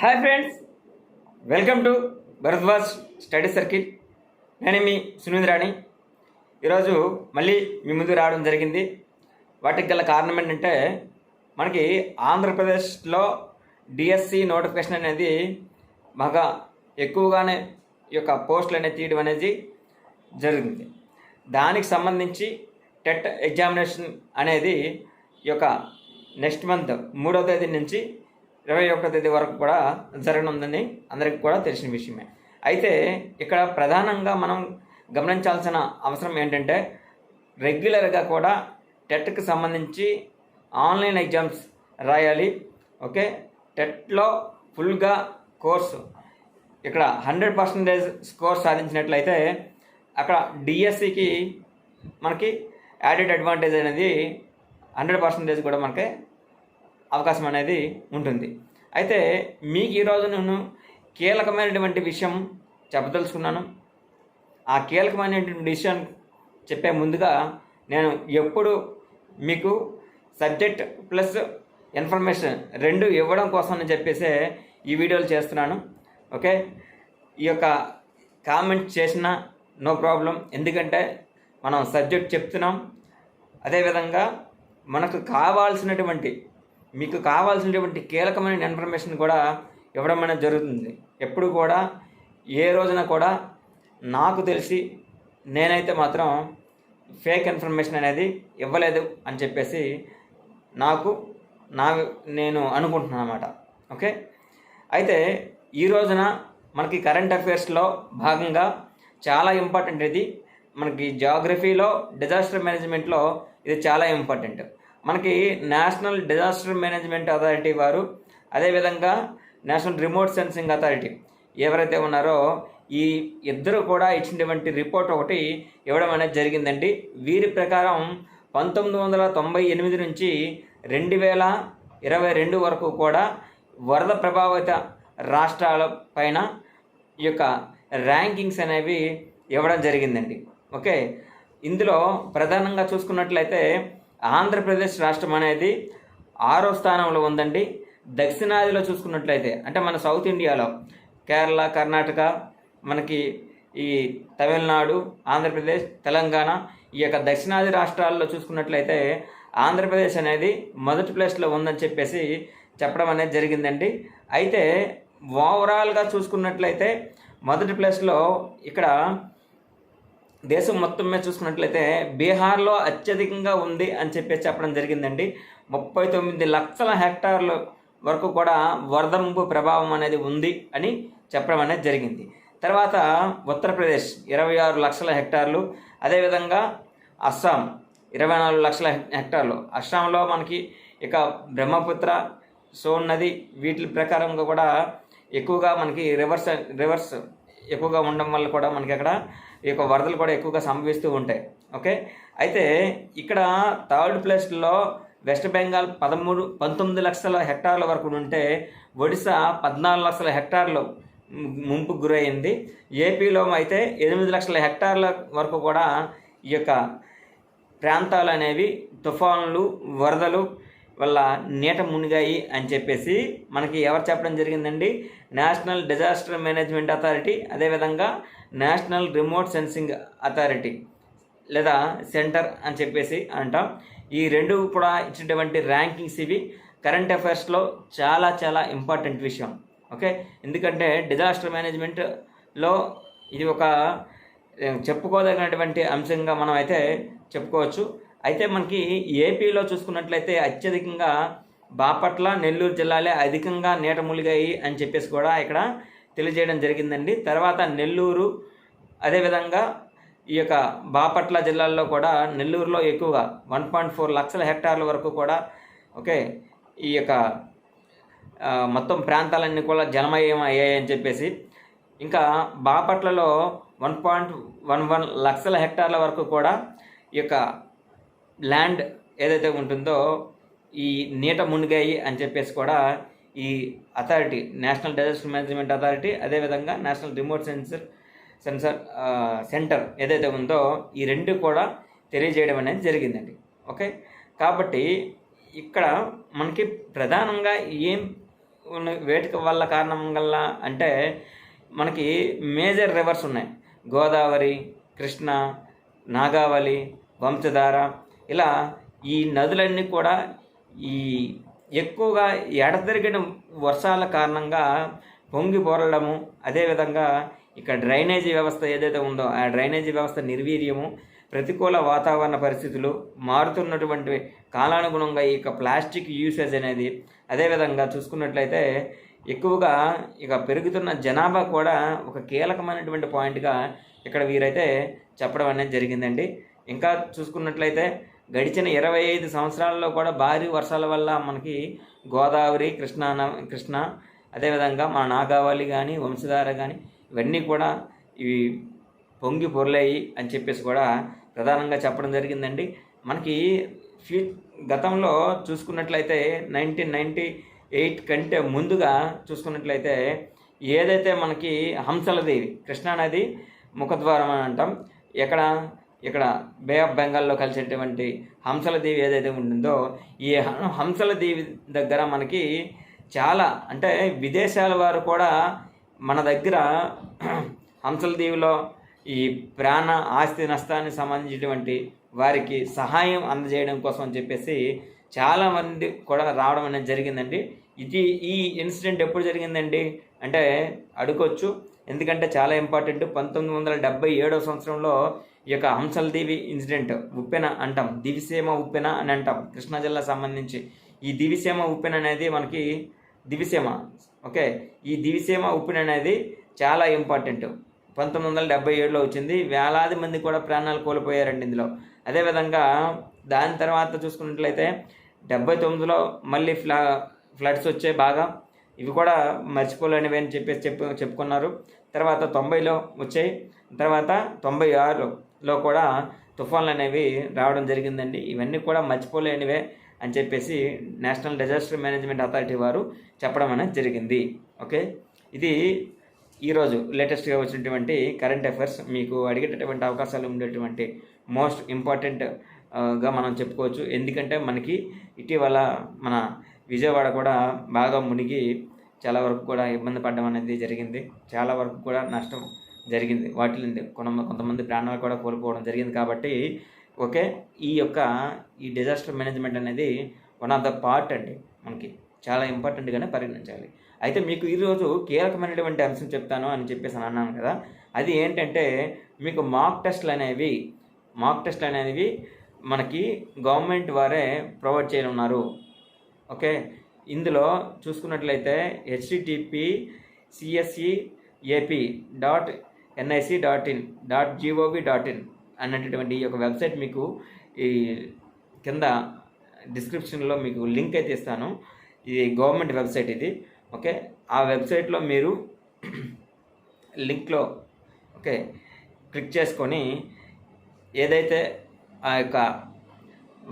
Hi friends welcome to Bharadwaj study circle నేను మీ సునీంద్రాణి ఈరోజు మళ్ళీ మీ ముందు రావడం జరిగింది. వాటికి గల కారణం ఏంటంటే మనకి ఆంధ్రప్రదేశ్లో డిఎస్సి నోటిఫికేషన్ అనేది బాగా ఎక్కువగానే ఈ యొక్క పోస్టులు అనేది తీయడం అనేది జరిగింది. దానికి సంబంధించి టెట్ ఎగ్జామినేషన్ అనేది ఈ యొక్క నెక్స్ట్ మంత్ మూడో తేదీ నుంచి ఇరవై ఒకటో తేదీ వరకు కూడా జరగనుందని అందరికీ కూడా తెలిసిన విషయమే. అయితే ఇక్కడ ప్రధానంగా మనం గమనించాల్సిన అవసరం ఏంటంటే రెగ్యులర్గా కూడా టెట్కి సంబంధించి ఆన్లైన్ ఎగ్జామ్స్ రాయాలి. ఓకే? టెట్లో ఫుల్గా కోర్సు ఇక్కడ హండ్రెడ్ పర్సెంటేజ్ స్కోర్ సాధించినట్లయితే అక్కడ డిఎస్సికి మనకి యాడెడ్ అడ్వాంటేజ్ అనేది హండ్రెడ్ పర్సెంటేజ్ కూడా మనకి అవకాశం అనేది ఉంటుంది. అయితే మీకు ఈరోజు నేను కీలకమైనటువంటి విషయం చెప్పదలుచుకున్నాను. ఆ కీలకమైనటువంటి విషయం చెప్పే ముందుగా నేను ఎప్పుడు మీకు సబ్జెక్ట్ ప్లస్ ఇన్ఫర్మేషన్ రెండు ఇవ్వడం కోసం అని చెప్పేసి ఈ వీడియోలు చేస్తున్నాను. ఓకే? ఈ యొక్క కామెంట్ చేసిన నో ప్రాబ్లం. ఎందుకంటే మనం సబ్జెక్ట్ చెప్తున్నాం. అదేవిధంగా మనకు కావాల్సినటువంటి మీకు కావాల్సినటువంటి కీలకమైన ఇన్ఫర్మేషన్ కూడా ఇవ్వడం అనేది జరుగుతుంది. ఎప్పుడు కూడా ఏ రోజున కూడా నాకు తెలిసి నేనైతే మాత్రం ఫేక్ ఇన్ఫర్మేషన్ అనేది ఇవ్వలేదు అని చెప్పేసి నాకు నా నేను అనుకుంటున్నాను అన్నమాట. ఓకే? అయితే ఈ రోజున మనకి కరెంట్ అఫైర్స్లో భాగంగా చాలా ఇంపార్టెంట్ ఇది. మనకి జాగ్రఫీలో డిజాస్టర్ మేనేజ్మెంట్లో ఇది చాలా ఇంపార్టెంట్. మనకి నేషనల్ డిజాస్టర్ మేనేజ్మెంట్ అథారిటీ వారు అదేవిధంగా నేషనల్ రిమోట్ సెన్సింగ్ అథారిటీ ఎవరైతే ఉన్నారో ఈ ఇద్దరు కూడా ఇచ్చినటువంటి రిపోర్ట్ ఒకటి ఇవ్వడం అనేది జరిగిందండి. వీరి ప్రకారం పంతొమ్మిది వందల తొంభై ఎనిమిది నుంచి రెండు వేల ఇరవై రెండు వరకు కూడా వరద ప్రభావిత రాష్ట్రాల పైన ఈ యొక్క ర్యాంకింగ్స్ అనేవి ఇవ్వడం జరిగిందండి. ఓకే? ఇందులో ప్రధానంగా చూసుకున్నట్లయితే ఆంధ్రప్రదేశ్ రాష్ట్రం అనేది ఆరో స్థానంలో ఉందండి. దక్షిణాదిలో చూసుకున్నట్లయితే అంటే మన సౌత్ ఇండియాలో కేరళ కర్ణాటక మనకి ఈ తమిళనాడు ఆంధ్రప్రదేశ్ తెలంగాణ ఈ యొక్క దక్షిణాది రాష్ట్రాల్లో చూసుకున్నట్లయితే ఆంధ్రప్రదేశ్ అనేది మొదటి ప్లేస్లో ఉందని చెప్పేసి చెప్పడం అనేది జరిగిందండి. అయితే ఓవరాల్గా చూసుకున్నట్లయితే మొదటి ప్లేస్లో ఇక్కడ దేశం మొత్తం మీద చూసుకున్నట్లయితే బీహార్లో అత్యధికంగా ఉంది అని చెప్పేసి చెప్పడం జరిగిందండి. ముప్పై తొమ్మిది లక్షల హెక్టార్ల వరకు కూడా వరద ముంపు ప్రభావం అనేది ఉంది అని చెప్పడం అనేది జరిగింది. తర్వాత ఉత్తరప్రదేశ్ ఇరవై ఆరు లక్షల హెక్టార్లు అదేవిధంగా అస్సాం ఇరవై నాలుగు లక్షల హెక్టార్లు. అస్సాంలో మనకి ఇక బ్రహ్మపుత్ర సోన్ నది వీటి ప్రకారంగా కూడా ఎక్కువగా మనకి రివర్స్ రివర్స్ ఎక్కువగా ఉండడం వల్ల కూడా మనకి అక్కడ ఈ యొక్క వరదలు కూడా ఎక్కువగా సంభవిస్తూ ఉంటాయి. ఓకే? అయితే ఇక్కడ థర్డ్ ప్లేస్లో వెస్ట్ బెంగాల్ పదమూడు పంతొమ్మిది లక్షల హెక్టార్ల వరకు ఉంటే ఒడిశా పద్నాలుగు లక్షల హెక్టార్లు ముంపుకు గురైంది. ఏపీలో అయితే ఎనిమిది లక్షల హెక్టార్ల వరకు కూడా ఈ యొక్క ప్రాంతాలు అనేవి తుఫాన్లు వరదలు వల్ల నీట మునిగాయి అని చెప్పేసి మనకి ఎవరు చెప్పడం జరిగిందండి? National disaster management authority. అదేవిధంగా నేషనల్ రిమోట్ సెన్సింగ్ అథారిటీ లేదా సెంటర్ అని చెప్పేసి అంటాం. ఈ రెండు కూడా ఇచ్చినటువంటి ర్యాంకింగ్స్ ఇవి. కరెంట్ అఫైర్స్లో చాలా చాలా ఇంపార్టెంట్ విషయం. ఓకే? ఎందుకంటే డిజాస్టర్ మేనేజ్మెంట్లో ఇది ఒక చెప్పుకోదగినటువంటి అంశంగా మనం అయితే చెప్పుకోవచ్చు. అయితే మనకి ఏపీలో చూసుకున్నట్లయితే అత్యధికంగా బాపట్ల నెల్లూరు జిల్లాలే అధికంగా నీట ములిగాయి అని చెప్పేసి కూడా ఇక్కడ తెలియజేయడం జరిగిందండి. తర్వాత నెల్లూరు అదేవిధంగా ఈ యొక్క బాపట్ల జిల్లాల్లో కూడా నెల్లూరులో ఎక్కువగా వన్ పాయింట్ ఫోర్ లక్షల హెక్టార్ల వరకు కూడా ఓకే ఈ యొక్క మొత్తం ప్రాంతాలన్నీ కూడా జలమయం అయ్యాయి అని చెప్పేసి ఇంకా బాపట్లలో వన్ పాయింట్ వన్ వన్ లక్షల హెక్టార్ల వరకు కూడా ఈ యొక్క ల్యాండ్ ఏదైతే ఉంటుందో ఈ నీట మునిగాయి అని చెప్పేసి కూడా ఈ authority national disaster management authority అదేవిధంగా national remote sensor sensor centre ఏదైతే ఉందో ఈ రెండు కూడా తెలియజేయడం అనేది జరిగిందండి. ఓకే? కాబట్టి ఇక్కడ మనకి ప్రధానంగా ఏం ఉన్న వేటికి వల్ల కారణం వల్ల అంటే మనకి మేజర్ రివర్స్ ఉన్నాయి. గోదావరి కృష్ణ నాగావళి వంశధార ఇలా ఈ నదులన్నీ కూడా ఈ ఎక్కువగా ఎడతెరిగిన వర్షాల కారణంగా పొంగి పొరలడము అదేవిధంగా ఇక్కడ డ్రైనేజీ వ్యవస్థ ఏదైతే ఉందో ఆ డ్రైనేజీ వ్యవస్థ నిర్వీర్యము ప్రతికూల వాతావరణ పరిస్థితులు మారుతున్నటువంటి కాలానుగుణంగా ఈ యొక్క ప్లాస్టిక్ యూసేజ్ అనేది అదేవిధంగా చూసుకున్నట్లయితే ఎక్కువగా ఇక పెరుగుతున్న జనాభా కూడా ఒక కీలకమైనటువంటి పాయింట్గా ఇక్కడ వీరైతే చెప్పడం అనేది జరిగిందండి. ఇంకా చూసుకున్నట్లయితే గడిచిన ఇరవై ఐదు సంవత్సరాల్లో కూడా భారీ వర్షాల వల్ల మనకి గోదావరి కృష్ణా కృష్ణ అదేవిధంగా మన నాగావళి కానీ వంశధార కానీ ఇవన్నీ కూడా ఇవి పొంగి పొరలేయి అని చెప్పేసి కూడా ప్రధానంగా చెప్పడం జరిగిందండి. మనకి ఫ్యూ గతంలో చూసుకున్నట్లయితే నైన్టీన్ నైంటీ ఎయిట్ కంటే ముందుగా చూసుకున్నట్లయితే ఏదైతే మనకి హంసలదేవి కృష్ణానది ముఖద్వారం అని అంటాం ఎక్కడ ఇక్కడ బే ఆఫ్ బెంగాల్లో కలిసేటువంటి హంసల దీవి ఏదైతే ఉంటుందో ఈ హంసల దీవి దగ్గర మనకి చాలా అంటే విదేశాల వారు కూడా మన దగ్గర హంసల దీవిలో ఈ ప్రాణ ఆస్తి నష్టానికి సంబంధించినటువంటి వారికి సహాయం అందజేయడం కోసం అని చెప్పేసి చాలామంది కూడా రావడం అనేది జరిగిందండి. ఇది ఈ ఇన్సిడెంట్ ఎప్పుడు జరిగిందండి? అంటే అడుకోవచ్చు ఎందుకంటే చాలా ఇంపార్టెంట్. పంతొమ్మిది వందల డెబ్బై ఏడవ సంవత్సరంలో ఈ యొక్క హంసల్దేవి ఇన్సిడెంట్ ఉప్పెన అంటాం. దివిసీమ ఉప్పెన అని అంటాం. కృష్ణా జిల్లా సంబంధించి. ఈ దివిసీమ ఉప్పెన అనేది మనకి దివిసీమ. ఓకే? ఈ దివిసీమ ఉప్పెన అనేది చాలా ఇంపార్టెంట్. పంతొమ్మిది వందల డెబ్బై ఏడులో వచ్చింది. వేలాది మంది కూడా ప్రాణాలు కోల్పోయారండి ఇందులో. అదేవిధంగా దాని తర్వాత చూసుకున్నట్లయితే డెబ్బై తొమ్మిదిలో మళ్ళీ ఫ్లా ఫ్లడ్స్ వచ్చాయి బాగా. ఇవి కూడా మర్చిపోలేనివి అని చెప్పేసి చెప్పు చెప్పుకున్నారు. తర్వాత తొంభైలో వచ్చాయి. తర్వాత తొంభై ఆరులో లో కూడా తుఫాన్లు అనేవి రావడం జరిగిందండి. ఇవన్నీ కూడా మర్చిపోలేనివే అని చెప్పేసి నేషనల్ డిజాస్టర్ మేనేజ్మెంట్ అథారిటీ వారు చెప్పడం అనేది జరిగింది. ఓకే? ఇది ఈరోజు లేటెస్ట్గా వచ్చినటువంటి కరెంట్ అఫైర్స్. మీకు అడిగేటటువంటి అవకాశాలు ఉండేటువంటి మోస్ట్ ఇంపార్టెంట్గా మనం చెప్పుకోవచ్చు. ఎందుకంటే మనకి ఇటీవల మన విజయవాడ కూడా బాగా మునిగి చాలా వరకు కూడా ఇబ్బంది పడడం అనేది జరిగింది. చాలా వరకు కూడా నష్టం జరిగింది. వాటిలో కొంత కొంతమంది ప్రాణాలు కూడా కోల్పోవడం జరిగింది కాబట్టి ఓకే ఈ యొక్క ఈ డిజాస్టర్ మేనేజ్మెంట్ అనేది వన్ ఆఫ్ ద పార్ట్ అండి మనకి. చాలా ఇంపార్టెంట్గానే పరిగణించాలి. అయితే మీకు ఈరోజు కీలకమైనటువంటి అంశం చెప్తాను అని చెప్పేసి అన్నాను కదా. అది ఏంటంటే మీకు మాక్ టెస్ట్లు అనేవి మాక్ టెస్ట్లు అనేవి మనకి గవర్నమెంట్ వారే ప్రొవైడ్ చేయనున్నారు. ఓకే ఇందులో చూసుకున్నట్లయితే HTTP CSC AP dot NIC dot in dot GOV dot in అన్నటువంటి ఈ యొక్క వెబ్సైట్ మీకు ఈ కింద డిస్క్రిప్షన్లో మీకు లింక్ అయితే ఇస్తాను. ఇది గవర్నమెంట్ వెబ్సైట్ ఇది. ఓకే? ఆ వెబ్సైట్లో మీరు లింక్లో ఓకే? క్లిక్ చేసుకొని ఏదైతే ఆ యొక్క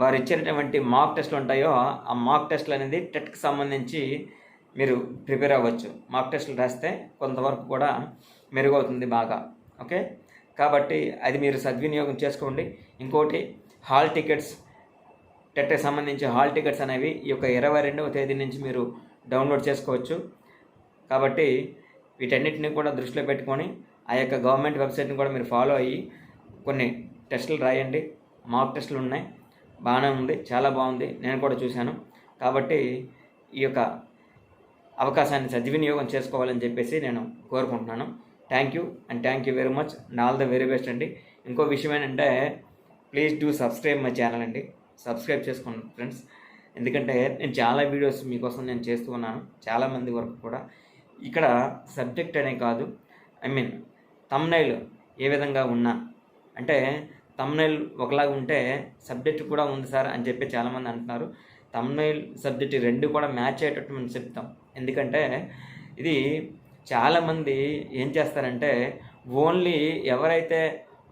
వారు ఇచ్చినటువంటి మాక్ టెస్ట్లు ఉంటాయో ఆ మాక్ టెస్ట్లు అనేది టెట్కి సంబంధించి మీరు ప్రిపేర్ అవ్వచ్చు. మాక్ టెస్ట్లు రాస్తే కొంతవరకు కూడా మెరుగవుతుంది బాగా ఓకే? కాబట్టి అది మీరు సద్వినియోగం చేసుకోండి. ఇంకోటి హాల్ టికెట్స్ టెట్కి సంబంధించి హాల్ టికెట్స్ అనేవి ఈ యొక్క ఇరవై రెండవ తేదీ నుంచి మీరు డౌన్లోడ్ చేసుకోవచ్చు. కాబట్టి వీటన్నిటిని కూడా దృష్టిలో పెట్టుకొని ఆ యొక్క గవర్నమెంట్ వెబ్సైట్ని కూడా మీరు ఫాలో అయ్యి కొన్ని టెస్టులు రాయండి. మాక్ టెస్టులు ఉన్నాయి. బాగానే ఉంది. చాలా బాగుంది. నేను కూడా చూశాను. కాబట్టి ఈ యొక్క అవకాశాన్ని సద్వినియోగం చేసుకోవాలని చెప్పేసి నేను కోరుకుంటున్నాను. Thank you and thank you very much and all the very best అండి. ఇంకో విషయం ఏంటంటే please do subscribe my channel అండి. సబ్స్క్రైబ్ చేసుకోండి ఫ్రెండ్స్ ఎందుకంటే నేను చాలా వీడియోస్ మీకోసం నేను చేస్తూ ఉన్నాను. చాలామంది వరకు కూడా. ఇక్కడ సబ్జెక్ట్ అనే కాదు ఐ మీన్ తమ్నైల్ ఏ విధంగా ఉన్నా. అంటే తమ్నైల్ ఒకలాగా ఉంటే సబ్జెక్ట్ కూడా ఉంది సార్ అని చెప్పి చాలామంది అంటున్నారు. తమ్నైల్ సబ్జెక్ట్ రెండు కూడా మ్యాచ్ అయ్యేటట్టు మనం చెప్తాం. ఎందుకంటే ఇది చాలామంది ఏం చేస్తారంటే ఓన్లీ ఎవరైతే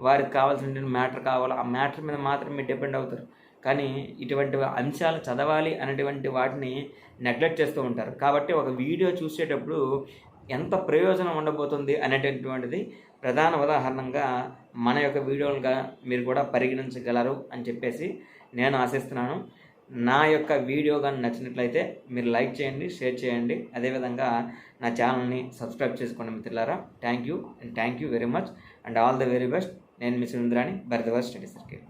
వారికి కావాల్సిన మ్యాటర్ కావాలో ఆ మ్యాటర్ మీద మాత్రమే డిపెండ్ అవుతారు. కానీ ఇటువంటి అంశాలు చదవాలి అనేటువంటి వాటిని నెగ్లెక్ట్ చేస్తూ ఉంటారు. కాబట్టి ఒక వీడియో చూసేటప్పుడు ఎంత ప్రయోజనం ఉండబోతుంది అనేటటువంటిది ప్రధాన ఉదాహరణగా మన యొక్క వీడియోలుగా మీరు కూడా పరిగణించగలరు అని చెప్పేసి నేను ఆశిస్తున్నాను. నా యొక్క వీడియో కానీ నచ్చినట్లయితే మీరు లైక్ చేయండి షేర్ చేయండి. అదేవిధంగా నా ఛానల్ని సబ్స్క్రైబ్ చేసుకోండి మిత్రులారా. Thank you and thank you very much and all the very best నేను మీ సురేంద్రాని భరద్వాజ్ స్టడీ సర్కిల్.